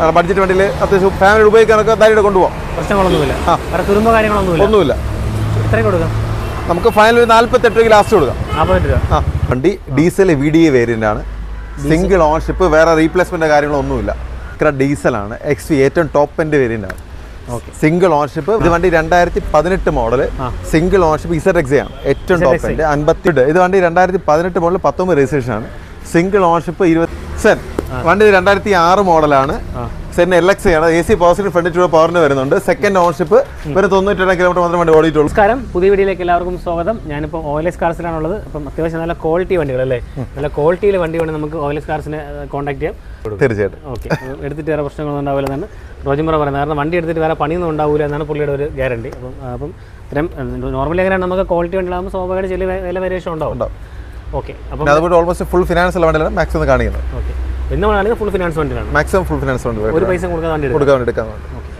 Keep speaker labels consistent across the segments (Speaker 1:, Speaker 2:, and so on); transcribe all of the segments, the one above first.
Speaker 1: Budget വണ്ടിയിൽ അത്യാവശ്യം family ഉപയോഗിക്കാനൊക്കെ ധൈര്യം കൊണ്ടുപോകാം
Speaker 2: പ്രശ്നങ്ങളൊന്നുമില്ല.
Speaker 1: ആ.
Speaker 2: വേറെ തുരുമ്പോ കാര്യങ്ങളൊന്നുമില്ല.
Speaker 1: ഒന്നുമില്ല.
Speaker 2: എത്ര കൊടുക്കാം?
Speaker 1: നമുക്ക് ഫൈനൽ ഒരു നാല്പത്തെട്ട് രൂപ ലാസ്റ്റ് കൊടുക്കാം.
Speaker 2: നാൽപ്പത്തെട്ട് രൂപ.
Speaker 1: ആ വണ്ടി diesel V D A variant ആണ്. സിംഗിൾ ഓൺഷിപ്പ് വേറെ റീപ്ലേസ്മെന്റ് കാര്യങ്ങളൊന്നുമില്ല. ഇത്ര ഡീസലാണ് എക്സ് വി ഏറ്റവും ടോപ്പ് എന്റെ വേരിയന്റ് ആണ്. സിംഗിൾ ഓൺഷിപ്പ് ഇത് വണ്ടി രണ്ടായിരത്തി പതിനെട്ട് model single ownership Z X ആണ്. ഏറ്റവും ടോപ്പ്
Speaker 2: എൻഡ്
Speaker 1: എന്റെ അൻപത്തിയെട്ട് ഇത് വണ്ടി രണ്ടായിരത്തി പതിനെട്ട് മോഡൽ പത്തൊമ്പത് രജിസ്ട്രേഷൻ ആണ്. സിംഗിൾ ഓൺഷിപ്പ് ഇരുപത്തി സെൻ വണ്ടി രണ്ടായിരത്തി ആറ് മോഡലാണ്. സെന്റ് എൽ എക്സ് ആണ്. A C positive front two പവറിന് വരുന്നുണ്ട്. സെക്കൻഡ് ഓൺഷിപ്പ് ഒരു തൊണ്ണൂറ്റി കിലോമീറ്റർ മാത്രം വണ്ടി ഓടിയിട്ടുള്ളൂ.
Speaker 2: നമസ്കാരം. പുതിയ വീഡിയോയിലേക്ക് എല്ലാവർക്കും സ്വാഗതം. ഞാനിപ്പോൾ ഓയിലസ് കാർസിലാണുള്ളത് അപ്പം അത്യാവശ്യം നല്ല ക്വാളിറ്റി വണ്ടികൾ അല്ലേ? നല്ല ക്വാളിറ്റിയിൽ വണ്ടി വേണം നമുക്ക് ഓയിലസ് കാർസിനെ കോൺടാക്ട് ചെയ്യാം.
Speaker 1: തീർച്ചയായിട്ടും.
Speaker 2: ഓക്കെ. എടുത്തിട്ട് വേറെ പ്രശ്നങ്ങളൊന്നും ഉണ്ടാവില്ല എന്നാണ് റോജിമുറ പറയുന്നത്. കാരണം വണ്ടി എടുത്തിട്ട് വേറെ പണിയൊന്നും ഉണ്ടാവില്ല എന്നാണ് പുള്ളിയുടെ ഒരു ഗ്യാരണ്ടി. അപ്പം അപ്പം ഇത്രയും നോർമലി എങ്ങനെയാണ് നമുക്ക് ക്വാളിറ്റി വണ്ടികളാകുമ്പോൾ സ്വാഭാവികമായിട്ട് ചില വില വേരിയേഷൻ ഉണ്ടാവും. ഓക്കെ. അപ്പം
Speaker 1: അതുപോലെ ഓൾമോസ്റ്റ് ഫുൾ ഫിനാൻസ് ഉള്ള വണ്ടിയാണ് മാക്സിമം കാണിക്കുന്നത്.
Speaker 2: ഓക്കെ. ഫുൾ ഫിനാൻസ് വണ്ടിയാണ്
Speaker 1: മാക്സിമം ഫുൾ ഫിനാൻസ് വണ്ടി
Speaker 2: ഒരു പൈസ കൊടുക്കാൻ വണ്ടി എടുക്കും.
Speaker 1: കൊടുക്കാൻ വേണ്ടി. എടുക്കാൻ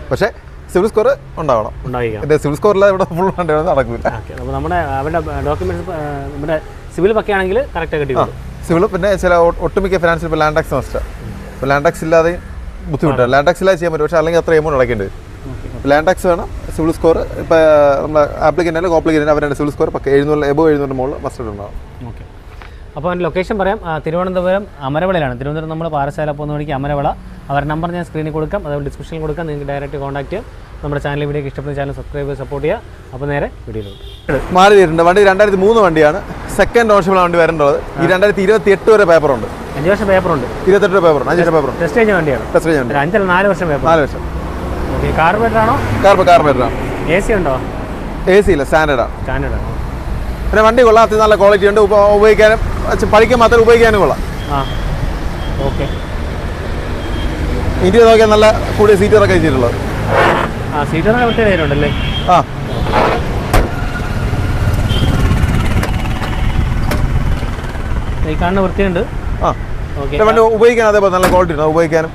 Speaker 1: പക്ഷേ സിവിൽ സ്കോർ ഉണ്ടാവണം.
Speaker 2: ഉണ്ടായിരിക്കാം
Speaker 1: സിവിൽ സ്കോറിൽ ഇവിടെ ഫുൾ വണ്ടി നടക്കില്ല
Speaker 2: അപ്പോൾ നമ്മുടെ അവരുടെ ഡോക്യുമെന്റ്സ് നമ്മുടെ സിവിൽ പക്കെ ആണെങ്കിൽ കറക്റ്റ് കിട്ടി
Speaker 1: സിവിൽ പിന്നെ ചില ഒട്ടുമിക്ക ഫിനാൻസിൽ ഇപ്പോൾ ലാൻഡ് ടാക്സ് നഷ്ടം. ഇപ്പോൾ ലാൻഡ് ടാക്സ് ഇല്ലാതെ ബുദ്ധിമുട്ടാണ് ലാൻഡ് ടാക്സ് ഇല്ലാതെ ചെയ്യാൻ പറ്റും. പക്ഷേ അല്ലെങ്കിൽ അത്ര എമൗണ്ട് അടയ്ക്കേണ്ടി വരും. ലാൻഡ് ടാക്സ് വേണം സിവിൽ സ്കോർ ഇപ്പോൾ നമ്മുടെ ആപ്ലിക്കന്റ് അല്ലെങ്കിൽ കോപ്ലിക്കന്റ് അവരുടെ സിവിൽ സ്കോർ പക്ക എഴുന്നൂറ് എബോ എഴുന്നൂറ് മുകളിൽ മസ്റ്റ് ഉണ്ടാവും
Speaker 2: ഓക്കെ. അപ്പോൾ അതിന്റെ ലൊക്കേഷൻ പറയാം. തിരുവനന്തപുരം അമരവളയിലാണ്. തിരുവനന്തപുരം നമ്മൾ പാറശാല പോകുന്ന വഴിക്ക് അമരവള. അവരുടെ നമ്പർ ഞാൻ സ്ക്രീനിൽ കൊടുക്കാം. അതുപോലെ ഡിസ്ക്രിപ്ഷനിൽ കൊടുക്കാം. നിങ്ങൾക്ക് ഡയറക്റ്റ് കോൺടാക്റ്റ് ചെയ്യാം നമ്മുടെ ചാനൽ വീഡിയോ ഇഷ്ടപ്പെടുന്ന ചാനൽ സബ്സ്ക്രൈബ് സപ്പോർട്ട് ചെയ്യുക. അപ്പോൾ നേരെ വീഡിയോയിലോട്ട്
Speaker 1: മാറി തീരുന്നുണ്ട് വണ്ടി രണ്ടായിരത്തി മൂന്ന് വണ്ടിയാണ്. സെക്കൻഡ് ഓൺഷിപ്പിലാണ് വണ്ടി വരേണ്ടത്. ഈ രണ്ടായിരത്തി ഇരുപത്തി എട്ട് വരെ പേപ്പറുണ്ട്
Speaker 2: അഞ്ച് വർഷം പേപ്പറുണ്ട്
Speaker 1: ഇരുപത്തെട്ട് പേപ്പറുണ്ട് അഞ്ച് വർഷം പേപ്പറുണ്ട്
Speaker 2: ടെസ്റ്റ് കഴിഞ്ഞ വണ്ടിയാണ്.
Speaker 1: ടെസ്റ്റ് ചെയ്യാൻ
Speaker 2: ഒരു അഞ്ചല്ല നാല് വർഷം പേപ്പർ
Speaker 1: നാല് വർഷം.
Speaker 2: ഓക്കെ കാർബേറ്റർ ആണോ?
Speaker 1: കാർബ് കാർബേറ്ററാണ്
Speaker 2: എ സി ഉണ്ടോ?
Speaker 1: എ സി ഇല്ല സ്റ്റാൻഡേർഡാണ്
Speaker 2: സ്റ്റാൻഡേർഡ് ആണോ.
Speaker 1: പിന്നെ വണ്ടി കൊള്ളാം അത്യാവശ്യം നല്ല ക്വാളിറ്റി ഉണ്ട്. ഉപ- ഉപയോഗിക്കാനും പഴിക്കാൻ മാത്രം ഉപയോഗിക്കാനും കൊള്ളാം.
Speaker 2: ആ ഓക്കെ.
Speaker 1: ഇന്ത്യ നോക്കിയാൽ നല്ല കൂടിയ സീറ്ററൊക്കെ വെച്ചിട്ടുള്ളത്.
Speaker 2: ആ സീറ്ററിന് പ്രത്യേക പേരുണ്ടല്ലേ?
Speaker 1: ആ.
Speaker 2: ഈ കാണുന്ന വൃത്തിയുണ്ട്?
Speaker 1: ആ.
Speaker 2: ഓക്കെ.
Speaker 1: വണ്ടി ഉപയോഗിക്കാൻ അതേപോലെ നല്ല ക്വാളിറ്റി ഉണ്ട്. ഉപയോഗിക്കാനും.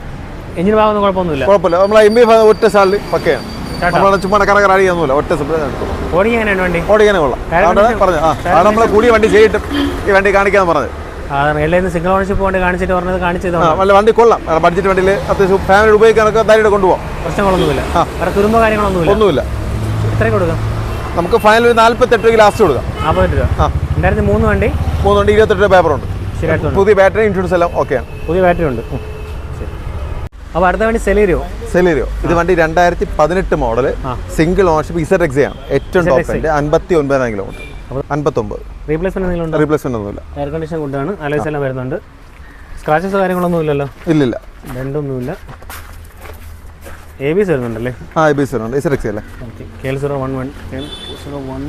Speaker 2: എഞ്ചിൻ ഭാഗമൊന്നും കുഴപ്പമൊന്നുമില്ല.
Speaker 1: കുഴപ്പമില്ല. നമ്മളെ എം ബി ഒറ്റ സാലിൽ പക്കയാണ്. നമ്മൾ ചുമ്മാ കറ കറ അടിയൊന്നുമില്ല ഒറ്റ
Speaker 2: എങ്ങനെയാണ് വണ്ടി?
Speaker 1: ഓടിക്കാനും കൊള്ളാം. പറഞ്ഞു ആ അത് നമ്മൾ കൂടിയ വണ്ടി ചെയ്തിട്ടും ഈ വണ്ടി കാണിക്കാന്ന് പറഞ്ഞത്.
Speaker 2: എല്ലാം സിംഗിൾ ഓണർഷിപ്പ് കൊണ്ട് കാണിച്ചിട്ട് പറഞ്ഞത് കാണിച്ചത്
Speaker 1: വണ്ടി കൊള്ളാം. ബഡ്ജറ്റ് വണ്ടിയിൽ അത്യാവശ്യം ഫാമിലി ഉപയോഗിക്കാനൊക്കെ ധൈര്യം കൊണ്ടുപോകാം
Speaker 2: പ്രശ്നങ്ങളൊന്നുമില്ല. വേറെ തുരുമ്പോ കാര്യങ്ങളൊന്നുമില്ല.
Speaker 1: ഒന്നുമില്ല.
Speaker 2: ഇത്രയും കൊടുക്കാം?
Speaker 1: നമുക്ക് ഫൈനൽ ഒരു നാല്പത്തെട്ട് രൂപ ലാസ്റ്റ് കൊടുക്കാം.
Speaker 2: നാൽപ്പത്തെട്ട് രൂപ. രണ്ടായിരത്തി മൂന്ന് വണ്ടി?
Speaker 1: മൂന്ന് വണ്ടി ഇരുപത്തെട്ട് രൂപ പേപ്പറുണ്ട് പുതിയ ബാറ്ററി ഇൻഷുറൻസ് എല്ലാം ഓക്കെയാണ്
Speaker 2: പുതിയ ബാറ്ററി ഉണ്ട്. അപ്പോൾ അടുത്ത വണ്ടി സെലീരിയോ
Speaker 1: സെലീരിയോ ഇത് വണ്ടി രണ്ടായിരത്തി പതിനെട്ട് model single ownership Z X ആണ്. ഏറ്റവും ടോപ്പ്. എന്റെ അൻപത്തി ഒൻപതിനായിരം കിലോമീറ്റർ അൻപത്തൊമ്പത്.
Speaker 2: റീപ്ലേസ്മെന്റ് എന്തെങ്കിലും ഉണ്ടോ
Speaker 1: റീപ്ലേസ്മെന്റ് ഒന്നുമില്ല
Speaker 2: എയർ കണ്ടീഷൻ കൊണ്ടാണ് അലോയ്സ് എല്ലാം വരുന്നുണ്ട്. സ്ക്രാച്ചസ് കാര്യങ്ങളൊന്നും ഇല്ലല്ലോ?
Speaker 1: ഇല്ലില്ല.
Speaker 2: രണ്ടൊന്നുമില്ല. എ ബി വരുന്നുണ്ടല്ലേ?
Speaker 1: ആ I B S Z X അല്ലേ?
Speaker 2: Okay K L zero one one K L zero one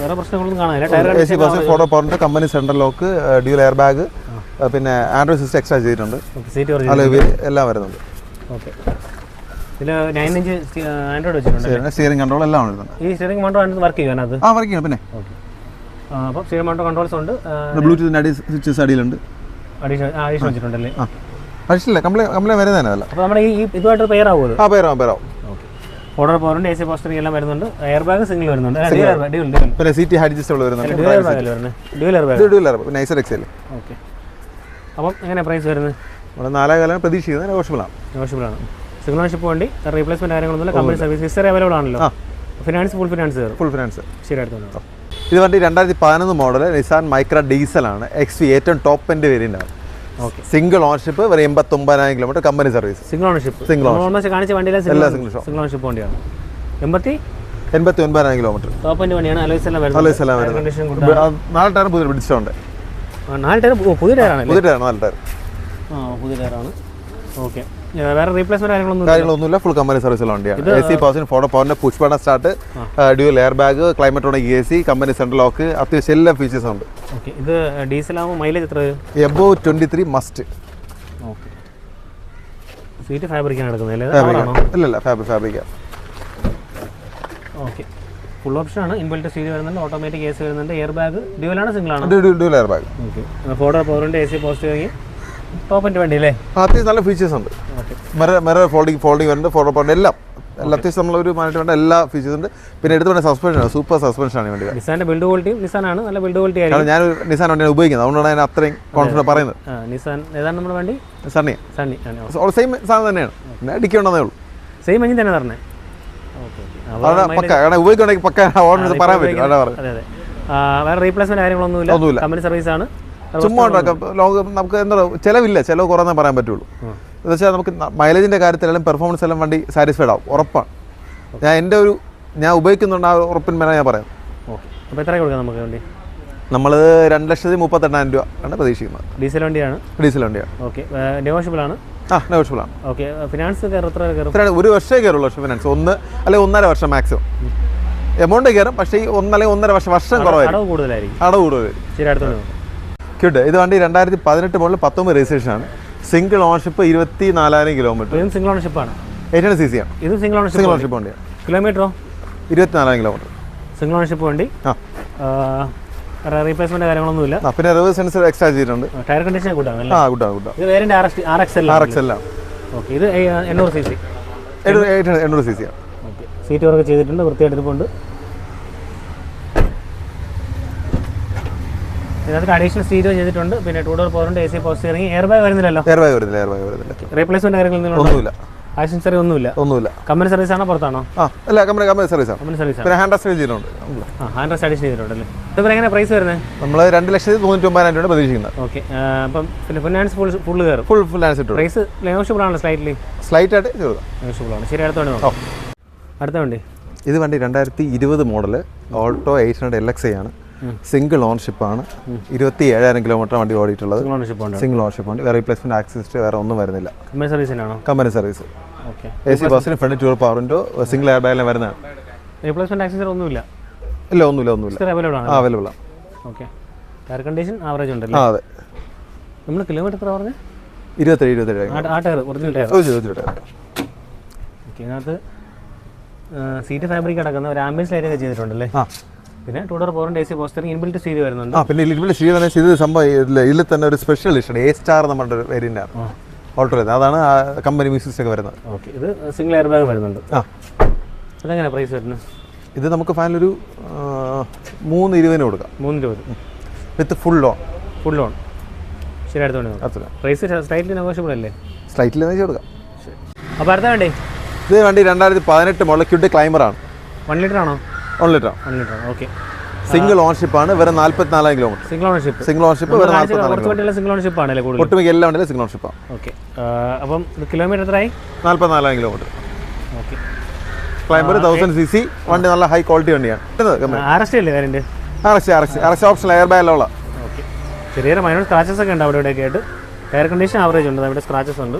Speaker 2: വേറെ പ്രശ്നങ്ങളൊന്നും കാണാനില്ല.
Speaker 1: Photo company central lock dual air bag പിന്നെ ആൻഡ്രോയിഡ് സിസ്റ്റം എക്സ്ട്രാ ചെയ്തിട്ടുണ്ട്. എല്ലാം വരുന്നുണ്ട്.
Speaker 2: ഓക്കെ. ഇതിൽ നയൻ ഇഞ്ച് ആൻഡ്രോയിഡ് വെച്ചിട്ടുണ്ട്
Speaker 1: സ്റ്റിയറിംഗ് കൺട്രോൾ എല്ലാം ഉണ്ട്.
Speaker 2: ഈ സ്റ്റിയറിംഗ് കൺട്രോൾ വർക്ക് ചെയ്യുക അത്
Speaker 1: ആ വർക്കിംഗ് പിന്നെ.
Speaker 2: ഓക്കെ. സ്റ്റിയറിംഗ് കൺട്രോൾസ് ഉണ്ട്.
Speaker 1: ബ്ലൂടൂത്തിന്റെ അടി സ്വിച്ചസ് അടിയിലുണ്ട്.
Speaker 2: അഡീഷണൽ അഡീഷണൽ വെച്ചിട്ടുണ്ടല്ലേ?
Speaker 1: ആ. അടിച്ചില്ല കംപ്ലൈന്റ് കംപ്ലൈന്റ് വരുന്നതന്നെ അതല്ല.
Speaker 2: അപ്പോൾ നമ്മുടെ ഈ ഇതുമായിട്ട് പെയർ ആവുമോ അത്?
Speaker 1: ആ പേരാവും പേരാവും
Speaker 2: ഓക്കെ. ഓർഡർ പോറുണ്ട് എ സി പോസ്റ്ററിംഗ് എല്ലാം വരുന്നുണ്ട്. എയർ ബാഗ് സിംഗിൾ വരുന്നുണ്ട്
Speaker 1: പിന്നെ സീറ്റ് അഡ്ജസ്റ്റബിൾ വരുന്നുണ്ട്.
Speaker 2: ഡ്യുവൽ എയർ ബാഗ് വരുന്നത്? Dual air bag
Speaker 1: dual air പിന്നെ ഐസർ എക്സ് അല്ലേ
Speaker 2: ഓക്കെ. അപ്പം എങ്ങനെ പ്രൈസ് വരുന്നത്?
Speaker 1: ഇവിടെ നാലാകാലം പ്രതീക്ഷിക്കുന്നത് നെഗോഷ്യബിളാണ്.
Speaker 2: നെഗോഷ്യബിൾ ആണ് സിംഗിൾ ഓണർഷിപ്പ് വണ്ടി റീപ്ലേസ്മെന്റ് കാര്യങ്ങളൊന്നുമില്ല. കമ്പനി സർവീസ് ഹിസ്റ്ററി അവൈലബിൾ ആണല്ലോ. Finance full finance
Speaker 1: full finance
Speaker 2: ശരിയായിട്ട്
Speaker 1: ഇത് വണ്ടി രണ്ടായിരത്തി പതിനൊന്ന് മോഡൽ നിസാൻ മൈക്ര ഡീസലാണ് എക്സ് വി ഏറ്റവും ടോപ്പ് എന്റെ വേരിയന്റ് ആണ്.
Speaker 2: ഓക്കെ
Speaker 1: സിംഗിൾ ഓണർഷിപ്പ് വെറും എൺപത്തൊമ്പതിനായിരം kilometre company service
Speaker 2: single ownership
Speaker 1: single
Speaker 2: ownership കാണിച്ച വണ്ടിയിലെ സിംഗിൾ ഓണർഷിപ്പ് വണ്ടിയാണ്. എൺപത്തി?
Speaker 1: എൺപത്തി ഒൻപതിനായിരം കിലോമീറ്റർ നാല് ടയർ പുതിയ പിടിച്ചിട്ടുണ്ട്.
Speaker 2: നാല് ടയർ പുതിയ ടയറാണ്
Speaker 1: പുതിയ ടയർ നാല് ടയർ
Speaker 2: ആ പുതിയ ടയറാണ് ഓക്കെ വേറെ റീപ്ലേസ്മെന്റ് കാര്യങ്ങളൊന്നും.
Speaker 1: കാര്യങ്ങളൊന്നുമില്ല. ഫുൾ കമ്പനി സർവീസുള്ള വണ്ടിയാണ്. എ സി പവർ ഫോട്ടോ പവറിന്റെ push button start dual air bag climatronic A C company central lock അത്യാവശ്യം എല്ലാ ഫീച്ചേഴ്സ് ഉണ്ട്.
Speaker 2: ഓക്കെ. ഇത് ഡീസൽ ആകുമ്പോൾ മൈലേജ് എത്ര?
Speaker 1: Above twenty three must
Speaker 2: okay. Seat ഫാബ്രിക്കാണ് എടുക്കുന്നത് അല്ലേ? ആണോ?
Speaker 1: ഇല്ലല്ല ഫാബ്രിക് ഫാബ്രിക്ക
Speaker 2: ഓക്കെ. ഫുൾ ഓപ്ഷൻ ആണ്. ഇൻബിൽറ്റ് വരുന്നുണ്ട് ഓട്ടോമാറ്റിക് എ സി വരുന്നുണ്ട്. എയർ ബാഗ് ഡ്യൂലാണ് സിംഗിൾ ആണ്?
Speaker 1: Dual air bag
Speaker 2: okay. Photo പവറിന്റെ എ സി പോസ്റ്റ് ടോപ്പിന്റെ വണ്ടി അല്ലേ
Speaker 1: അത്യാവശ്യം നല്ല ഫീച്ചേഴ്സ് ഉണ്ട്.
Speaker 2: മര
Speaker 1: മെറ ഫോൾഡിങ് ഫോൾഡിങ് വരുന്നുണ്ട് ഫോട്ടോ പോയിന്റ് എല്ലാം. എല്ലാ അത്യാവശ്യം നമ്മളൊരു മാനേജ്മെന്റ് വേണ്ട എല്ലാ ഫീച്ചേഴ്സ് ഉണ്ട്. പിന്നെ എടുത്ത് വേണ്ട സസ്പെൻഷൻ സൂപ്പർ സസ്പെൻഷൻ ആണ് വണ്ടി.
Speaker 2: നിസാന്റെ ബിൽഡ് ക്വാളിറ്റിയും നിസാനാണ് നല്ല ബിൽഡ് ക്വാളിറ്റി ആയിരിക്കും.
Speaker 1: ഞാൻ നിസാൻ വണ്ടിയാണ് ഉപയോഗിക്കുന്നത്. അതുകൊണ്ടാണ് ഞാൻ അത്രയും കോൺഫിഡൻസ് പറയുന്നത്.
Speaker 2: നിസാൻ ഏതാണ് നമ്മുടെ വണ്ടി?
Speaker 1: സണ്ണി
Speaker 2: സണ്ണി
Speaker 1: സെയിം സാധനം തന്നെയാണ്. പിന്നെ ഡിക്കുണ്ടെന്നേ ഉള്ളൂ.
Speaker 2: സെയിം എഞ്ചിൻ തന്നെ പറഞ്ഞേ
Speaker 1: ഉപയോഗിക്കണമെങ്കിൽ പക്ക. ഓൺ പറയാൻ പറ്റും.
Speaker 2: വേറെ റീപ്ലേസ്മെന്റ് കാര്യങ്ങളൊന്നുമില്ല. കമ്പനി സർവീസ് ആണ്.
Speaker 1: ചുമ്മാ ഉണ്ടാക്കാം. ലോങ് നമുക്ക് എന്താ ചിലവില്ല ചിലവ് കുറവെന്നേ പറയാൻ പറ്റുള്ളൂ. എന്ന് വെച്ചാൽ നമുക്ക് മൈലേജിന്റെ കാര്യത്തിലും പെർഫോമൻസ് എല്ലാം വണ്ടി സാറ്റിസ്ഫൈഡ് ആവും ഉറപ്പാണ്. ഞാൻ എന്റെ ഒരു ഞാൻ ഉപയോഗിക്കുന്നുണ്ട് ആ ഉറപ്പിൻ മേലെ ഞാൻ പറയാം.
Speaker 2: അപ്പോൾ എത്ര കൊടുക്കാം നമുക്ക് വണ്ടി?
Speaker 1: നമ്മൾ രണ്ട് ലക്ഷത്തി മുപ്പത്തെണ്ണായിരം രൂപ ആണ് പ്രതീക്ഷിക്കുന്നത്.
Speaker 2: ഡീസൽ വണ്ടിയാണ്?
Speaker 1: ഡീസൽ വണ്ടിയാണ്.
Speaker 2: ഓക്കെ. നെഗോഷ്യബിൾ ആണ്?
Speaker 1: ആ നെഗോഷ്യബിൾ ആണ്.
Speaker 2: ഓക്കെ. ഫിനാൻസ് എത്ര
Speaker 1: ഒരു വർഷമേ കയറുള്ളൂ പക്ഷേ ഫിനാൻസ് ഒന്ന് അല്ലെങ്കിൽ ഒന്നര വർഷം മാക്സിമം എമൗണ്ട് കയറും പക്ഷേ ഈ ഒന്നല്ലെങ്കിൽ ഒന്നര വർഷം വർഷം കുറവായിരിക്കും.
Speaker 2: അടവ് കൂടുതലായിരിക്കും.
Speaker 1: അടവ് കൂടുതലായിരിക്കും.
Speaker 2: ശരി അടുത്തോണ്ട് നോക്കാം.
Speaker 1: ക്യൂട്ട് ഇത് വണ്ടി രണ്ടായിരത്തി പതിനെട്ട് മുതൽ പത്തൊമ്പത് രജിസ്ട്രേഷൻ ആണ്. സിംഗിൾ ഓണർഷിപ്പ് ഇരുപത്തി നാലായിരം കിലോമീറ്റർ
Speaker 2: ഇതും സിംഗിൾ ഓണർഷിപ്പ് ആണ്.
Speaker 1: എയ്റ്റ് സി സി ആണ്.
Speaker 2: ഇത് സിംഗിൾ
Speaker 1: സിംഗിൾ
Speaker 2: ഓണർഷിപ്പ്
Speaker 1: ഓണർഷിപ്പ് വണ്ടിയാണ്
Speaker 2: കിലോമീറ്ററോ
Speaker 1: ഇരുപത്തിനാലായിരം കിലോമീറ്റർ
Speaker 2: സിംഗിൾ ഓണർഷിപ്പ് വണ്ടി.
Speaker 1: ആ.
Speaker 2: റീപ്ലേസ്മെന്റ് കാര്യങ്ങളൊന്നുമില്ല.
Speaker 1: പിന്നെ റിവേഴ്സ് സെൻസർ എക്സ്ട്രാ ചെയ്തിട്ടുണ്ട്.
Speaker 2: ടയർ കണ്ടീഷൻ കൂട്ടാണ്
Speaker 1: ആ ഗുഡാണ് ഗുഡാണ്
Speaker 2: ഇത് വേറെ R X R X L
Speaker 1: R X L
Speaker 2: okay ഇത് എണ്ണൂറ് സി സി
Speaker 1: എണ്ണൂറ് സി സി ആണ്.
Speaker 2: ഓക്കെ സീറ്റ് വർക്ക് ചെയ്തിട്ടുണ്ട് വൃത്തിയായിട്ട് ഇരിപ്പുണ്ട് ഇതിനകത്ത് അഡീഷണൽ സ്റ്റീരിയോ ചെയ്തിട്ടുണ്ട്. പിന്നെ two door പവറുണ്ട് A C post steering air bag വരുന്നില്ലല്ലോ?
Speaker 1: എയർ ബാഗ് വരുന്നില്ല എയർ ബാഗ് വരുന്നില്ല.
Speaker 2: റീപ്ലേസ്മെന്റ് കാര്യങ്ങളൊന്നും
Speaker 1: ഒന്നുമില്ല.
Speaker 2: ആക്ഷൻ സെറി ഒന്നുമില്ല?
Speaker 1: ഒന്നുമില്ല.
Speaker 2: കമ്പനി സർവീസ് ആണോ പുറത്താണോ?
Speaker 1: അല്ല കമ്പനി കമ്പനി സർവീസ് ആണ്.
Speaker 2: കമ്പനി സർവീസ് ആണ്.
Speaker 1: പിന്നെ ഹാൻഡ് റെസ്റ്റ് ചെയ്തിട്ടുണ്ട്.
Speaker 2: ഹാൻഡ് റെസ്റ്റ് അഡീഷൻ ചെയ്തിട്ടുണ്ടല്ലേ ഇതിപ്പോൾ എങ്ങനെ പ്രൈസ് വരുന്നത്
Speaker 1: നമ്മൾ രണ്ട് ലക്ഷത്തി തൊണ്ണൂറ്റൊമ്പതിനായിരം രൂപ പ്രതീക്ഷിക്കുന്നത്.
Speaker 2: ഓക്കെ അപ്പം പിന്നെ ഫിനാൻസ് ഫുൾ ഫുൾ കയറും.
Speaker 1: ഫുൾ ഫിനാൻസ് ഇട്ടു.
Speaker 2: പ്രൈസ് നെഗോഷ്യബിൾ ആണ് സ്ലൈറ്റ്ലി
Speaker 1: സ്ലൈറ്റ് ആയിട്ട് ചെയ്തു
Speaker 2: നെഗോഷ്യബിൾ ആണ്. ശരി അടുത്ത വണ്ടി നോക്കാം. അടുത്ത വണ്ടി.
Speaker 1: ഇത് വണ്ടി രണ്ടായിരത്തി ഇരുപത് model Alto eight hundred L X ആണ്. സിംഗിൾ ഓണർഷിപ്പ് ആണ് ഇരുപത്തി ഏഴായിരം കിലോമീറ്റർ വണ്ടി ഓടിയിട്ടുള്ളത്.
Speaker 2: സിംഗിൾ ഉണ്ട്
Speaker 1: ഓൺഷിപ്പ് ഉണ്ട് വേറെ റീപ്ലേസ്മെന്റ് ആക്സിസ്റ്റ് വേറെ ഒന്നും വരുന്നില്ല.
Speaker 2: കമ്പനി സർവീസിനാണോ
Speaker 1: കമ്പനി സർവീസ് എ സി ബസ്സിന് front two power window single air ബാഗിലും വരുന്നതാണ്.
Speaker 2: റീപ്ലേസ്മെന്റ് ആക്സസറി ഒന്നുമില്ല.
Speaker 1: ഇല്ല ഒന്നുമില്ല ഒന്നുമില്ല.
Speaker 2: അവൈലബിൾ ആണ്. ഓക്കെ. ടയർ കണ്ടീഷൻ ആവറേജ് ഉണ്ടല്ലോ?
Speaker 1: ആ അതെ.
Speaker 2: നമ്മൾ കിലോമീറ്റർ എത്ര പറഞ്ഞു?
Speaker 1: ഇരുപത്തേഴ് ഇരുപത്തേഴ്
Speaker 2: ആ ടയർ ഒറിജിനൽ ടയർ ഓക്കെ ഇതിനകത്ത് സീറ്റ് ഫാബ്രിക് അടക്കുന്ന ഒരു ആംബുലൻസ് ലൈറ്റ് ഒക്കെ ചെയ്തിട്ടുണ്ടല്ലേ?
Speaker 1: ആ.
Speaker 2: പിന്നെ ടൂ ഡോർ പോറിന്റെ എ സി പോസ്റ്ററിംഗ് ഇൻബിൽറ്റ് സീരി വരുന്നുണ്ട്.
Speaker 1: ആ പിന്നെ ഇൻബിൽറ്റ് സീരി തന്നെ ഇത് സംഭവം ഇതിൽ തന്നെ ഒരു സ്പെഷ്യൽ ഇഷ്ടമാണ് എ സ്റ്റാർ നമ്മുടെ ഒരു ആണ്. ഓൾട്ടോ വരുന്നത്. അതാണ് ആ കമ്പനി മ്യൂസിക്സ് ഒക്കെ വരുന്നത്.
Speaker 2: ഓക്കെ ഇത് സിംഗിൾ എയർ ബാഗ് വരുന്നുണ്ട്.
Speaker 1: ആ.
Speaker 2: അതെങ്ങനെ പ്രൈസ് വരുന്നത്?
Speaker 1: ഇത് നമുക്ക് ഫാനിലൊരു ഒരു മൂന്ന് ഇരുപതിന് കൊടുക്കാം.
Speaker 2: മൂന്ന് രൂപ
Speaker 1: with full loan
Speaker 2: full loan ശരി അടുത്തോണ്ട് നോക്കാം
Speaker 1: അത്ര
Speaker 2: പ്രൈസ് സ്ലൈറ്റ്ലി നെഗോഷ്യബിൾ അല്ലേ?
Speaker 1: സ്ലൈറ്റ്ലി നിന്ന് കൊടുക്കാം.
Speaker 2: അപ്പോൾ അടുത്ത വേണ്ടേ.
Speaker 1: ഇത് വണ്ടി രണ്ടായിരത്തി പതിനെട്ട് ക്ലൈമർ ആണ്.
Speaker 2: വൺ ലിറ്റർ ആണോ?
Speaker 1: One litre
Speaker 2: one litre okay
Speaker 1: single ownership ആണ് വേറെ നാല്പത്തിനാലായിരം kilometre
Speaker 2: single ownership
Speaker 1: single ownership വേറെ നാല്പത്തിനാലായിരം
Speaker 2: സിംഗിൾ ഓണർഷിപ്പ് ആണല്ലേ കൂടുതൽ
Speaker 1: ഒട്ടുമിക്ക എല്ലാം ഉണ്ടല്ലേ സിംഗിൾ ഓണർഷിപ്പ്
Speaker 2: ഓക്കെ അപ്പം ഇത് കിലോമീറ്റർ എത്രയായി?
Speaker 1: നാല്പത്തിനാലായിരം kilometre
Speaker 2: okay
Speaker 1: climber thousand C C വണ്ടി നല്ല ഹൈ ക്വാളിറ്റി വണ്ടിയാണ്.
Speaker 2: അറസ്റ്റ് അല്ലേ വേറെ
Speaker 1: R X R X R X option air bag ഉള്ള.
Speaker 2: ഓക്കെ ചെറിയ മൈനർ സ്ക്രാച്ചസ് ഒക്കെ ഉണ്ട് അവിടെ ഇവിടെയൊക്കെ ആയിട്ട്. എയർ കണ്ടീഷൻ ആവറേജ് ഉണ്ട്. അവിടെ സ്ക്രാച്ചസ് ഉണ്ട്.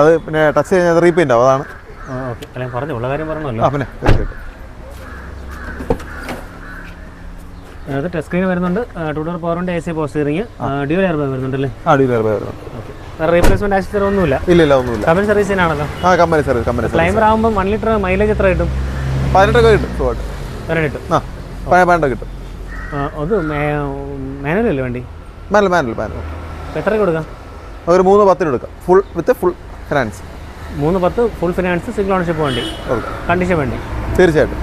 Speaker 1: അത് പിന്നെ ടച്ച് കഴിഞ്ഞാൽ റീപെയിന്റ് ആവും അതാണ്.
Speaker 2: ഓക്കെ അല്ലെങ്കിൽ പറഞ്ഞു ഉള്ള കാര്യം പറഞ്ഞല്ലോ.
Speaker 1: ആ പിന്നെ തീർച്ചയായിട്ടും
Speaker 2: അത് ടച്ച് സ്ക്രീൻ വരുന്നുണ്ട്. ടു ഡോർ പവറിന്റെ എ സി പോസ്റ്ററിങ് ഡ്യൂൽ എയർ ബാഗ് വരുന്നുണ്ടല്ലേ?
Speaker 1: ആ ഡീൽ എയർ ബാഗ് വരുന്നുണ്ട്
Speaker 2: റീപ്ലേസ്മെന്റ് ആശുപത്രി ഒന്നുമില്ല.
Speaker 1: ഇല്ല ഇല്ല ഒന്നുമില്ല.
Speaker 2: കമ്പനി സർവീസിനാണല്ലോ
Speaker 1: ആ company service company service
Speaker 2: climber ആകുമ്പോൾ വൺ ലിറ്റർ മൈലേജ് എത്ര കിട്ടും?
Speaker 1: പതിനെട്ടൊക്കെ കിട്ടും
Speaker 2: കിട്ടും.
Speaker 1: ആ പതിനെട്ട് കിട്ടും.
Speaker 2: അത് മാനുവൽ അല്ലേ വണ്ടി?
Speaker 1: മാനുവൽ മാനുവൽ
Speaker 2: മാനുവൽ എത്ര കൊടുക്കാം?
Speaker 1: ഒരു മൂന്ന് പത്തിന് എടുക്കാം ഫുൾ വിത്ത് ഫുൾ ഫിനാൻസ്
Speaker 2: മൂന്ന് പത്ത് ഫുൾ ഫിനാൻസ് സിംഗിൾ ഓണർഷിപ്പ് വണ്ടി.
Speaker 1: കൊടുക്കാം.
Speaker 2: കണ്ടീഷൻ വണ്ടി.
Speaker 1: തീർച്ചയായിട്ടും.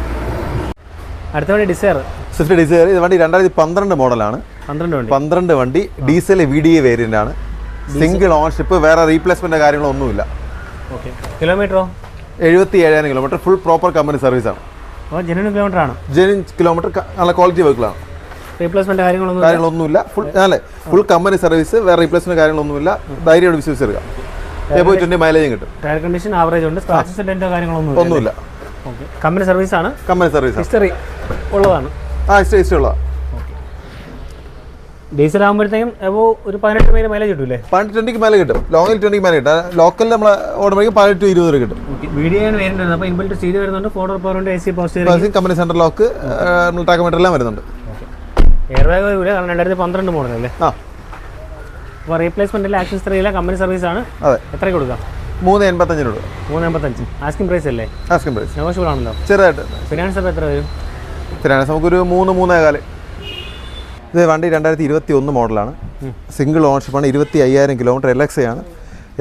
Speaker 2: അടുത്ത വണ്ടി ഡിസയർ.
Speaker 1: സ്വിഫ്റ്റ് ഡിസയർ ഇത് വണ്ടി രണ്ടായിരത്തി പന്ത്രണ്ട് മോഡലാണ്.
Speaker 2: പന്ത്രണ്ട് വണ്ടി.
Speaker 1: പന്ത്രണ്ട് വണ്ടി diesel V D A variant ആണ്. സിംഗിൾ ഓൺഷിപ്പ് വേറെ റീപ്ലേസ്മെന്റ് കാര്യങ്ങളൊന്നുമില്ല
Speaker 2: ഓക്കെ കിലോമീറ്ററോ
Speaker 1: എഴുപത്തി ഏഴായിരം കിലോമീറ്റർ ഫുൾ പ്രോപ്പർ കമ്പനി സർവീസാണ്
Speaker 2: ജെനുവൻ കിലോമീറ്റർ ആണ്.
Speaker 1: ജെനുവിൻ കിലോമീറ്റർ നല്ല ക്വാളിറ്റി വെഹിക്കിളാണ്
Speaker 2: കാര്യങ്ങളൊന്നും
Speaker 1: കാര്യങ്ങളൊന്നുമില്ല. ഫുൾ അല്ലേ? ഫുൾ കമ്പനി സർവീസ് വേറെ റീപ്ലേസ്മെന്റ് കാര്യങ്ങളൊന്നുമില്ല. ധൈര്യമായിട്ട് വിശ്വസിച്ചെടുക്കാം. എബോ ട്വന്റി മൈലേജും കിട്ടും.
Speaker 2: ടയർ കണ്ടീഷൻ ആവറേജ് ഉണ്ട്. സ്ക്രാച്ചസ് ഡെന്റോ കാര്യങ്ങളൊന്നും
Speaker 1: ഒന്നുമില്ല.
Speaker 2: കമ്പനി സർവീസ് ആണ്.
Speaker 1: കമ്പനി സർവീസ്
Speaker 2: ഹിസ്റ്ററി ഉള്ളതാണ്.
Speaker 1: ആ എസ് ഇഷ്ടമുള്ള
Speaker 2: ഡീസൽ ആകുമ്പോഴത്തേക്കും ഒരു പതിനെട്ട് മൈൽ മൈലേജ് കിട്ടൂലേ?
Speaker 1: പതിനെട്ട് ട്വന്റിക്ക് മേലെ കിട്ടും. ലോങ്ങിൽ ട്വന്റിക്ക് മേലെ കിട്ടും. നമ്മൾ ഓടുമ്പോഴേക്കും പതിനെട്ട് to ഇരുപത് വരെ കിട്ടും.
Speaker 2: ഓക്കെ. വീഡിയോ വേരുന്നുണ്ട്. അപ്പോൾ ഇമ്പൽറ്റ് സ്റ്റീൽ വരുന്നുണ്ട്. ഫോർ ഡോർ ഉണ്ട് A C post
Speaker 1: company central lock tachometer എല്ലാം വരുന്നുണ്ട്.
Speaker 2: എയർ ബാഗ് വരില്ല കാരണം രണ്ടായിരത്തി പന്ത്രണ്ട് മോഡലല്ലേ
Speaker 1: ആ.
Speaker 2: അപ്പോൾ റീപ്ലേസ്മെന്റിൽ ആക്ഷൻ ത്രീയിലെ കമ്പനി സർവീസ് ആണ്.
Speaker 1: അതെ.
Speaker 2: എത്ര കൊടുക്കാം?
Speaker 1: മൂന്ന് എൺപത്തഞ്ചിന് കൊടുക്കും.
Speaker 2: മൂന്ന് എൺപത്തഞ്ച്. ആസ്കിംഗ് പ്രൈസ് അല്ലേ?
Speaker 1: ആസ്കിംഗ് പ്രൈസ്
Speaker 2: നെഗോഷ്യബിൾ ആണല്ലോ.
Speaker 1: ചെറുതായിട്ട്.
Speaker 2: ഫിനാൻസ് അപ്പോൾ എത്ര വരും?
Speaker 1: ഫിനാൻസ് നമുക്കൊരു മൂന്ന് മൂന്നേ കാൽ ഇത് വണ്ടി രണ്ടായിരത്തി ഇരുപത്തി ഒന്ന് മോഡലാണ് സിംഗിൾ ഓണർഷിപ്പാണ് ഇരുപത്തി അയ്യായിരം കിലോമീറ്റർ എൽ എക്സ് ആണ്.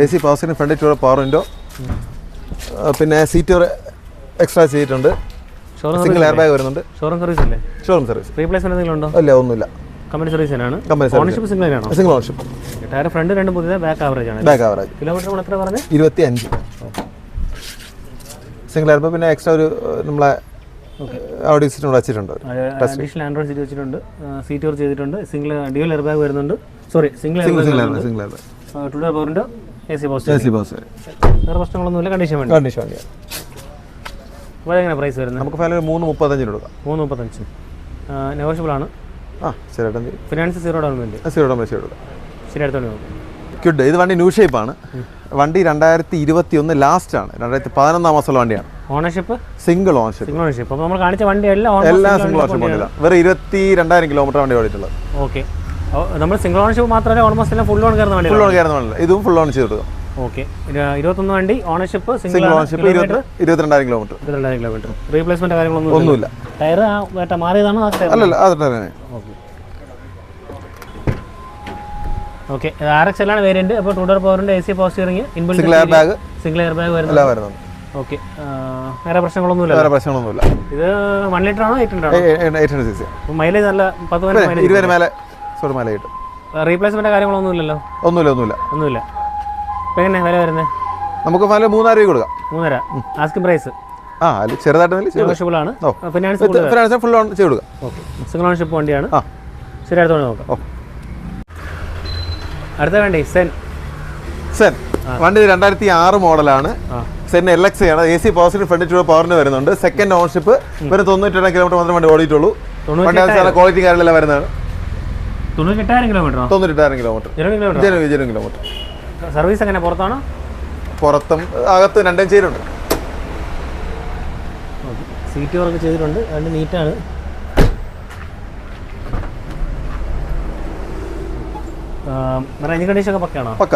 Speaker 1: A C power front two power window. പിന്നെ സീറ്റ് എക്സ്ട്രാ ചെയ്തിട്ടുണ്ട്.
Speaker 2: ഷോറൂം
Speaker 1: സിംഗിൾ എയർ ബാഗ് വരുന്നുണ്ട്.
Speaker 2: ഷോറൂം സർവീസ് അല്ലേ
Speaker 1: ഷോറൂം സർവീസ്
Speaker 2: റീപ്ലേസ്മെന്റ് എന്തെങ്കിലും ഉണ്ടോ?
Speaker 1: അല്ല ഒന്നുമില്ല.
Speaker 2: കമ്പനി സർവീസ് തന്നെയാണ്.
Speaker 1: കമ്പനി സർവീസ്
Speaker 2: ഓണർഷിപ്പ് സിംഗിൾ ആണോ?
Speaker 1: സിംഗിൾ ഓണർഷിപ്പ്
Speaker 2: ടയർ ഫ്രണ്ട് രണ്ട് പുതിയ ബാക്ക് ആവറേജ് ആണ്.
Speaker 1: ബാക്ക് ആവറേജ്
Speaker 2: കിലോമീറ്റർ നമ്മൾ എത്ര പറഞ്ഞു?
Speaker 1: ഇരുപത്തി അഞ്ച് സിംഗിൾ പിന്നെ എക്സ്ട്രാ ഒരു നമ്മളെ അവിടെ വെച്ചിട്ടുണ്ട്.
Speaker 2: അഡീഷണൽ ആൻഡ്രോയിഡ് സീറ്റ് വെച്ചിട്ടുണ്ട്. സീറ്റ് വർക്ക് ചെയ്തിട്ടുണ്ട്. സിംഗിൾ ഡ്യൂൽ എയർ ബാഗ് വരുന്നുണ്ട്. Sorry single
Speaker 1: single single
Speaker 2: two പവറിന്റെ A C post
Speaker 1: A C boss
Speaker 2: വേറെ പ്രശ്നങ്ങളൊന്നുമില്ല കണ്ടീഷൻ വേണ്ടി?
Speaker 1: കണ്ടീഷൻ വണ്ടിയാണ്
Speaker 2: അപ്പോൾ എങ്ങനെ പ്രൈസ് വരുന്നത്?
Speaker 1: നമുക്ക് ഒരു മൂന്ന് മുപ്പത്തഞ്ചിന് കൊടുക്കാം.
Speaker 2: മൂന്ന് മുപ്പത്തഞ്ച് നെഗോഷ്യബിൾ ആണ്.
Speaker 1: ആ ശരി
Speaker 2: finance zero down payment
Speaker 1: zero പൈസ കൊടുക്കാം.
Speaker 2: ശരി അടുത്തോണ്ട് നോക്കാം.
Speaker 1: ക്യുഡ് ഇത് വണ്ടി ന്യൂ ഷേപ്പാണ് വണ്ടി രണ്ടായിരത്തി ഇരുപത്തി ഒന്ന് ലാസ്റ്റ് ആണ്. രണ്ടായിരത്തി പതിനൊന്നാം മാസമുള്ള വണ്ടിയാണ്.
Speaker 2: Ownership
Speaker 1: single ownership
Speaker 2: single ownership അപ്പോൾ നമ്മൾ കാണിച്ച വണ്ടി എല്ലാം
Speaker 1: എല്ലാം സിംഗിൾ ഓണർഷിപ്പ് വണ്ടിയിലാണ് വെറും ഇരുപത്തി രണ്ടായിരം കിലോമീറ്റർ വണ്ടി ഓടിയിട്ടുള്ളത്.
Speaker 2: ഓക്കെ നമ്മൾ സിംഗിൾ ഓണർഷിപ്പ് മാത്രമല്ല ഓൾമോസ്റ്റ് എല്ലാം ഫുൾ ഓൺ കയറുന്ന വണ്ടി
Speaker 1: ഫുൾ ഓൺ കയറുന്ന വണ്ടി ഇതും ഫുൾ ഓൺ ചെയ്ത് കൊടുക്കാം.
Speaker 2: ഓക്കെ ഇരുപത്തൊന്ന് വണ്ടി ഓണർഷിപ്പ് സിംഗിൾ
Speaker 1: ഓണർഷിപ്പ് ഇരുപത്തിരണ്ടായിരം കിലോമീറ്റർ
Speaker 2: ഇരുപത്തിരണ്ടായിരം കിലോമീറ്റർ റീപ്ലേസ്മെന്റ് കാര്യങ്ങളൊന്നും
Speaker 1: ഒന്നുമില്ല.
Speaker 2: ടയർ ആ മാറിയതാണോ
Speaker 1: അല്ലല്ല അത് തന്നെ.
Speaker 2: Okay okay. ആർ എക്സ് എല്ലാണ് വേരിയന്റ് അപ്പോൾ ടൂ ഡോർ പവറിന്റെ A C power steering
Speaker 1: single air bag
Speaker 2: single air bag വരുന്നത്
Speaker 1: വരുന്നുണ്ട്.
Speaker 2: ഓക്കെ. വേറെ പ്രശ്നങ്ങളൊന്നുമില്ല
Speaker 1: വേറെ പ്രശ്നങ്ങളൊന്നുമില്ല.
Speaker 2: ഇത് വൺ ലിറ്റർ ആണോ eight hundred
Speaker 1: eight hundred six
Speaker 2: mileage നല്ല പത്ത് മൈലേജ്
Speaker 1: ഇരുപത് മേലെ സോറി മേലെ കിട്ടും.
Speaker 2: റീപ്ലേസ്മെന്റ് കാര്യങ്ങളൊന്നും ഇല്ലല്ലോ?
Speaker 1: ഒന്നുമില്ല ഒന്നുമില്ല.
Speaker 2: ഒന്നുമില്ല. അപ്പോൾ എങ്ങനെ വില വരുന്നത്
Speaker 1: നമുക്ക് ഫയൽ മൂന്നായിരം രൂപ കൊടുക്കാം.
Speaker 2: മൂന്നര ആസ്ക് പ്രൈസ്
Speaker 1: ആ അല്ല ചെറുതായിട്ട്
Speaker 2: ആണ്. ഫിനാൻസ്
Speaker 1: ഫുൾ ഓൺ ചെയ്ത് കൊടുക്കാം.
Speaker 2: ഓക്കെ. സിംഗിൾ ഓൺഷിപ്പ് വണ്ടിയാണ്.
Speaker 1: ആ.
Speaker 2: ശരി അടുത്തോണ്ട് നോക്കാം.
Speaker 1: ഓ.
Speaker 2: അടുത്ത വേണ്ടേ? സെൻ.
Speaker 1: സെൻ. വണ്ടി രണ്ടായിരത്തി ആറ് മോഡലാണ്. സെൻ എൽ എക്സ് ആണ് A C positive front two പവറിന് വരുന്നുണ്ട്. സെക്കൻഡ് ഓണർഷിപ്പ് ഒരു തൊണ്ണൂറ്റെട്ട് കിലോമീറ്റർ മാത്രമേ വണ്ടി ഓടിയിട്ടുള്ളൂ. ക്വാളിറ്റി കാര്യങ്ങളെല്ലാം വരുന്നതാണ്
Speaker 2: തൊണ്ണൂറ്റെട്ടായിരം കിലോമീറ്ററോ
Speaker 1: തൊണ്ണൂറ്റെട്ടായിരം കിലോമീറ്റർ
Speaker 2: ഇരുപത് കിലോമീറ്റർ സർവീസ് എങ്ങനെ? പുറത്താണോ?
Speaker 1: പുറത്തും അകത്ത് രണ്ടും ചെയ്തിട്ടുണ്ട്.
Speaker 2: സീറ്റ് വർക്ക് ചെയ്തിട്ടുണ്ട്. രണ്ട് നീറ്റാണ് റേഞ്ച് കണ്ടീഷൻ ഒക്കെ പക്കാണോ
Speaker 1: പക്ക.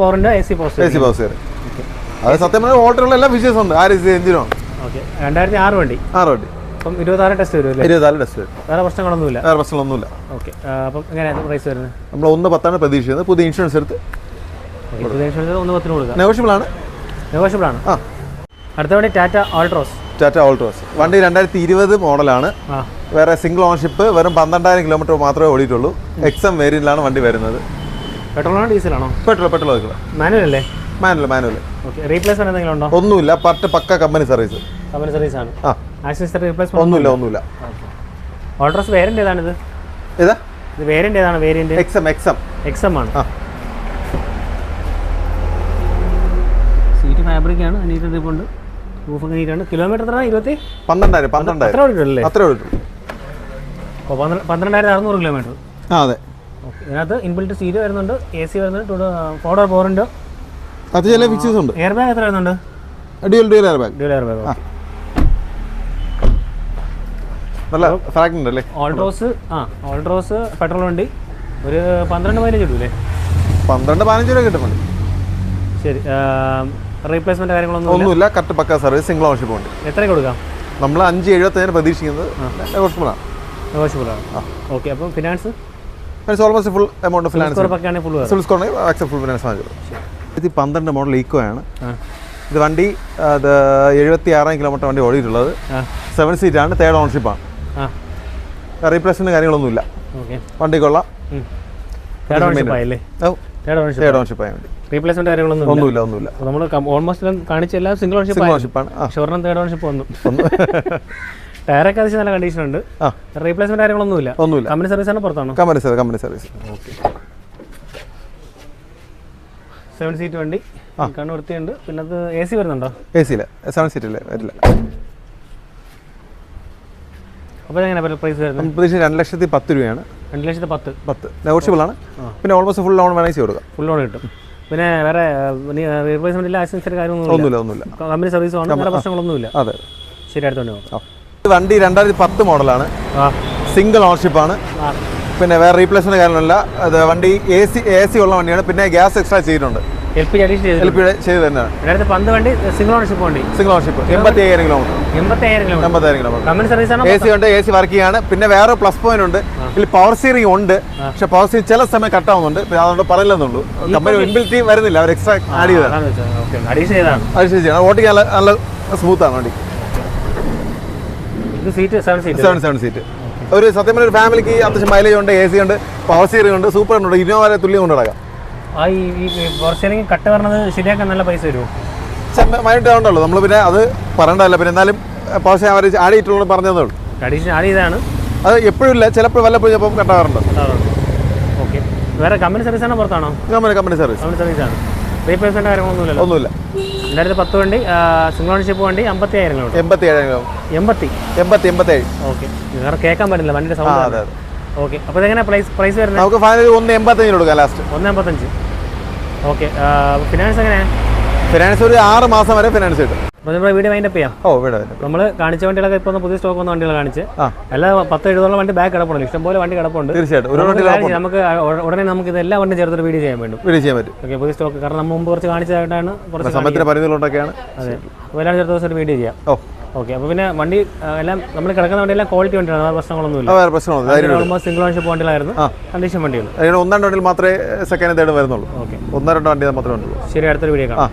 Speaker 2: പവറിന്റെ എ സി
Speaker 1: എ സി അത് സത്യം പറഞ്ഞാൽ ഓട്ടറുള്ള എല്ലാ ഫീച്ചേഴ്സ് ഉണ്ട്. ആര് എഞ്ചിനും
Speaker 2: ഓക്കെ രണ്ടായിരത്തി ആറ് വണ്ടി.
Speaker 1: ആറ് വണ്ടി.
Speaker 2: അപ്പം ഇരുപത്താറ് ടെസ്റ്റ് വരും
Speaker 1: ടെസ്റ്റ് വരും.
Speaker 2: വേറെ പ്രശ്നങ്ങളൊന്നുമില്ല.
Speaker 1: വേറെ പ്രശ്നങ്ങളൊന്നുമില്ല.
Speaker 2: ഓക്കെ അപ്പം എങ്ങനെയാണ് പ്രൈസ് വരുന്നത്?
Speaker 1: നമ്മൾ ഒന്ന് പത്താണ് പ്രതീക്ഷിക്കുന്നത്. പുതിയ ഇൻഷുറൻസ് എടുത്ത്
Speaker 2: ഓക്കെ പുതിയ ഇൻഷുറൻസ് ഒന്ന് പത്തിന് കൊടുക്കാം.
Speaker 1: നെഗോഷ്യബിൾ ആണ്.
Speaker 2: നെഗോഷ്യബിൾ ആണ്.
Speaker 1: ആ.
Speaker 2: അടുത്ത വണ്ടി ടാറ്റ ഓൾട്രോസ്
Speaker 1: ടാറ്റ ഓൾട്രോസ് വണ്ടി രണ്ടായിരത്തി ഇരുപത് മോഡലാണ്
Speaker 2: ആ.
Speaker 1: വേറെ സിംഗിൾ ഓൺഷിപ്പ് വെറും പന്ത്രണ്ടായിരം കിലോമീറ്റർ മാത്രമേ ഓടിയിട്ടുള്ളൂ. എക്സം വേരിയന്റിലാണ് വണ്ടി വരുന്നത്.
Speaker 2: പെട്രോളാണോ ഡീസലാണോ
Speaker 1: പെട്രോൾ പെട്രോൾ വെക്കുക
Speaker 2: മാനുവൽ അല്ലേ?
Speaker 1: മാനുവൽ മാനുവൽ
Speaker 2: ഓക്കെ റീപ്ലേസ്മെന്റ് എന്തെങ്കിലും ഉണ്ടോ?
Speaker 1: ഒന്നുമില്ല പറ്റ പക്ക കമ്പനി സർവീസ്
Speaker 2: കമ്പനി സർവീസ് ആണ്.
Speaker 1: ആ.
Speaker 2: ആക്സിസ് റീപ്ലേസ്മെന്റ്
Speaker 1: ഒന്നുമില്ല ഒന്നുമില്ല.
Speaker 2: ഓൾട്രസ് വേരിയന്റ് ഇത്
Speaker 1: ഏതാ?
Speaker 2: ഇത് വേരിയന്റ് ഏതാണ് വേരിയന്റ്
Speaker 1: എക്സം എക്സം
Speaker 2: എക്സം ആണ്.
Speaker 1: ആ.
Speaker 2: സീറ്റ് ഫാബ്രിക് ആണ് നീറ്റ് ഇതിപ്പുണ്ട് റൂഫ് നീറ്റാണ്. കിലോമീറ്റർ എത്ര ഇരുപത്തി?
Speaker 1: പന്ത്രണ്ടായിരം പന്ത്രണ്ടായിരം.
Speaker 2: അത്ര ഓടിയിട്ടുള്ളൂ
Speaker 1: അത്രേ ഓടിയിട്ടുള്ളൂ.
Speaker 2: പന്ത്രണ്ടായിരത്തി അറുന്നൂറ് കിലോമീറ്റർ.
Speaker 1: ആ അതെ.
Speaker 2: ഇതിനകത്ത് ഇൻബിൽറ്റ് സീറ്റ് വരുന്നുണ്ട് എ സി വരുന്നുണ്ട് ഫോർ ഡോർ
Speaker 1: അത് ചില ഫീച്ചേഴ്സ് ഉണ്ട്.
Speaker 2: എയർ ബാഗ് എത്ര വരുന്നുണ്ട്?
Speaker 1: Dual dual air bag.
Speaker 2: Dual air bag
Speaker 1: നല്ല അല്ലേ
Speaker 2: ഓൾട്രോസ് ആ ഓൾട്രോസ് പെട്രോൾ വണ്ടി. ഒരു പന്ത്രണ്ട് മൈലേജ് കിട്ടൂലേ?
Speaker 1: പന്ത്രണ്ട് പതിനഞ്ച് രൂപ കിട്ടും
Speaker 2: ശരി റീപ്ലേസ്മെന്റ് കാര്യങ്ങളൊന്നും
Speaker 1: ഒന്നുമില്ല കറക്റ്റ് പക്ക സർവീസ് സിംഗിൾ ഉണ്ട്
Speaker 2: എത്ര കൊടുക്കാം?
Speaker 1: നമ്മൾ അഞ്ച് എഴുപത്തഞ്ചിന് പ്രതീക്ഷിക്കുന്നത് നെഗോഷ്യബിളാണ്
Speaker 2: നെഗോഷ്യബിൾ ആണ്. ഓക്കെ അപ്പം finance
Speaker 1: almost full amount finance civil score full finance പന്ത്രണ്ട് മോഡൽ ഈക്കോ ആണ്. ഇത് വണ്ടി അത് എഴുപത്തി ആറായിരം കിലോമീറ്റർ വണ്ടി ഓടിയിട്ടുള്ളത്. സെവൻ സീറ്റ് ആണ് തേർഡ് ഓണർഷിപ്പ്
Speaker 2: ആണ്.
Speaker 1: റീപ്ലേസ്മെന്റ് കാര്യങ്ങളൊന്നുമില്ല. വണ്ടി കൊള്ളാം.
Speaker 2: റീപ്ലേസ്മെന്റ് കാര്യങ്ങളൊന്നും
Speaker 1: ഒന്നുമില്ല ഒന്നുമില്ല.
Speaker 2: നമ്മൾ ഓൾമോസ്റ്റ് കാണിച്ച എല്ലാ സിംഗിൾ ഓണർഷിപ്പ്
Speaker 1: ആണ്.
Speaker 2: ഷോറിനും തേർഡ് ഓണർഷിപ്പ് വന്നു. ടയറൊക്കെ അത്യാവശ്യം നല്ല കണ്ടീഷൻ ഉണ്ട്. റീപ്ലേസ്മെന്റ് കാര്യങ്ങളൊന്നുമില്ല.
Speaker 1: ഒന്നുമില്ല.
Speaker 2: കമ്പനി സർവീസ് ആണ് പുറത്താണോ?
Speaker 1: Company service company service
Speaker 2: seven seat വണ്ടി. കണ്ണു വൃത്തിയുണ്ട്. പിന്നെ അത് എ സി വരുന്നുണ്ടോ
Speaker 1: എ സിയില്ല സെവൻ സീറ്റില്ല വരില്ല.
Speaker 2: അപ്പോൾ എങ്ങനെ പ്രൈസ് വരുന്നത്?
Speaker 1: പ്രതീക്ഷ രണ്ട് ലക്ഷത്തി പത്ത് രൂപയാണ്.
Speaker 2: രണ്ട് ലക്ഷത്തി പത്ത്.
Speaker 1: പത്ത്. നെഗോഷ്യബിൾ ആണ്. പിന്നെ ഓൾമോസ്റ്റ് ഫുൾ ലോൺ വേണമെങ്കിൽ കൊടുക്കാം.
Speaker 2: ഫുൾ ലോൺ കിട്ടും. പിന്നെ വേറെ റീപ്ലേസ്മെന്റ് ഇല്ല ആക്സിഡൻസിന്റെ കാര്യമൊന്നുമില്ല.
Speaker 1: ഒന്നുമില്ല ഒന്നുമില്ല.
Speaker 2: കമ്പനി സർവീസ് ആണ് വേറെ പ്രശ്നങ്ങളൊന്നുമില്ല.
Speaker 1: അതെ.
Speaker 2: ശരി അടുത്തോണ്ട് നോക്കാം.
Speaker 1: വണ്ടി രണ്ടായിരത്തി പത്ത് മോഡലാണ്. സിംഗിൾ ഓണർഷിപ്പ്
Speaker 2: ആണ്.
Speaker 1: പിന്നെ വേറെ റീപ്ലേസ്മെന്റ് കാര്യമല്ല അത് വണ്ടി എ സി എ സി ഉള്ള വണ്ടിയാണ്. പിന്നെ ഗ്യാസ് എക്സ്ട്രാ ചെയ്തിട്ടുണ്ട്.
Speaker 2: എൽ പി അഡീഷൻ ചെയ്തു
Speaker 1: എൽ പി ചെയ്ത് തന്നെയാണ്.
Speaker 2: രണ്ടായിരത്തി പന്ത് വണ്ടി സിംഗിൾ ഓണർഷിപ്പ് വണ്ടി.
Speaker 1: സിംഗിൾ ഓണർഷിപ്പ് എൺപത്തി അയ്യായിരം കിലോമീറ്റർ
Speaker 2: എൺപത്തി അയ്യായിരം കിലോമീറ്റർ
Speaker 1: എൺപത്തായിരം കിലോമീറ്റർ
Speaker 2: സർവീസ് ആണ്
Speaker 1: എ സി ഉണ്ട് എ സി വർക്ക് ചെയ്യാണ്. പിന്നെ വേറെ പ്ലസ് പോയിന്റ് ഉണ്ട്. ഇതിൽ പവർ സീറിംഗ് ഉണ്ട്. പക്ഷെ പവർ സീറിംഗ് ചില സമയം കട്ടാവുന്നുണ്ട് ആവുന്നുണ്ട്. അതുകൊണ്ട് പറയില്ലെന്നുള്ളൂ കമ്പനി ഇൻബിലിറ്റി വരുന്നില്ല. അവർ എക്സ്ട്രാ ആഡ് ചെയ്തതാണ്.
Speaker 2: ചെയ്താണ്
Speaker 1: ഓട്ടിക്കാൻ നല്ല സ്മൂത്താണ് സ്മൂത്ത് ആണ് വണ്ടി.
Speaker 2: Seat seven seat
Speaker 1: seven seven seat ഒരു സത്യം പറഞ്ഞ ഒരു ഫാമിലിക്ക് അത്യാവശ്യം മൈലേജ് ഉണ്ട് എ സി ഉണ്ട് പവർ സീറിംഗ് ഉണ്ട് സൂപ്പർ ഉണ്ട് ഇന്നോവ തുല്യം കൊണ്ട്
Speaker 2: ആ ഈ പവർ കട്ട് പറഞ്ഞത് ശരിയാക്കാൻ നല്ല പൈസ വരുമോ?
Speaker 1: മൈൻഡ് ഉണ്ടല്ലോ നമ്മൾ പിന്നെ അത് പറയണ്ടല്ല പിന്നെ എന്നാലും പവർ സ്റ്റിയറിംഗ് അവർ ആഡ് ചെയ്തിട്ടുള്ള പറഞ്ഞതേ ഉള്ളൂ.
Speaker 2: ആഡ് ചെയ്താണ്
Speaker 1: അത് എപ്പോഴും ഇല്ല. ചിലപ്പോൾ വല്ലപ്പോഴും ചിലപ്പോൾ കട്ടാറുണ്ട്
Speaker 2: ഓക്കെ വേറെ കമ്പനി സർവീസ് ആണോ പുറത്താണോ?
Speaker 1: Company company service
Speaker 2: company service ആണ്. റീപ്ലേസ്മെന്റ് കാര്യങ്ങളൊന്നുമില്ല
Speaker 1: ഒന്നുമില്ല.
Speaker 2: രണ്ടായിരത്തി പത്ത് വണ്ടി സിംഗിൾ ഓണർഷിപ്പ് വണ്ടി അമ്പത്തി ആയിരം കിലോമീറ്റർ
Speaker 1: എൺപത്തി ഏഴായിരം
Speaker 2: എൺപത്തി?
Speaker 1: എൺപത്തി എൺപത്തേഴ്.
Speaker 2: ഓക്കെ. വേറെ കേൾക്കാൻ പറ്റില്ല വണ്ടിയുടെ സൗണ്ട്
Speaker 1: അതെ അതെ.
Speaker 2: ഓക്കെ. അപ്പോൾ ഇതെങ്ങനെ പ്രൈസ് പ്രൈസ് വരുന്നത്?
Speaker 1: നമുക്ക് ഫൈനൽ ഒന്ന് എൺപത്തഞ്ചിന് കൊടുക്കാം ലാസ്റ്റ്
Speaker 2: ഒന്ന് എൺപത്തഞ്ച്. ഓക്കെ ഫിനാൻസ് എങ്ങനെയാണ്
Speaker 1: ഫിനാൻസ് ഒരു ആറ് മാസം വരെ ഫിനാൻസ് കിട്ടും.
Speaker 2: നമ്മുടെ വീഡിയോ വൈൻഡപ്പ് ചെയ്യാം
Speaker 1: ഓ വീട്
Speaker 2: നമ്മൾ കാണിച്ച വണ്ടികളൊക്കെ ഇപ്പോൾ പുതിയ സ്റ്റോക്ക് വന്ന വണ്ടികൾ കാണിച്ച്. എല്ലാ പത്ത് എഴുപതോളം വണ്ടി ബാക്ക് കിടപ്പുണ്ട്. ഇഷ്ടംപോലെ വണ്ടി കിടപ്പുണ്ട്.
Speaker 1: തീർച്ചയായിട്ടും.
Speaker 2: നമുക്ക് ഉടനെ നമുക്ക് ഇത് എല്ലാ വണ്ടി ചേർത്തൊരു വീഡിയോ ചെയ്യാൻ വേണ്ടും.
Speaker 1: വീഡിയോ ചെയ്യാൻ പറ്റും.
Speaker 2: ഓക്കെ പുതിയ സ്റ്റോക്ക് കാരണം നമ്മൾ മുമ്പ് കുറച്ച് കാണിച്ചതായിട്ടാണ് കുറച്ച്
Speaker 1: സമയത്തിന് പരിധികളുണ്ടൊക്കെയാണ്
Speaker 2: അതെ. അപ്പോൾ എല്ലാം ചേർത്ത് ദിവസം ഒരു വീഡിയോ ചെയ്യാം.
Speaker 1: ഓ.
Speaker 2: ഓക്കെ അപ്പോൾ പിന്നെ വണ്ടി എല്ലാം നമ്മൾ കിടക്കുന്ന വണ്ടി എല്ലാം ക്വാളിറ്റി വണ്ടിയാണ് വേറെ പ്രശ്നങ്ങളൊന്നുമില്ല.
Speaker 1: വേറെ പ്രശ്നമൊന്നും
Speaker 2: ഓൾമോസ്റ്റ് സിംഗിൾ ഓൺഷിപ്പ് വണ്ടികളായിരുന്നു. കണ്ടീഷൻ വണ്ടികൾ
Speaker 1: ഒന്നാം വണ്ടിയിൽ മാത്രമേ സെക്കൻഡ് തേർഡ് വരുന്നുള്ളൂ.
Speaker 2: ഓക്കെ.
Speaker 1: ഒന്നോ രണ്ടോ വണ്ടി മാത്രമേ ഉള്ളൂ
Speaker 2: ശരി അടുത്തൊരു വീഡിയോ കാണാം.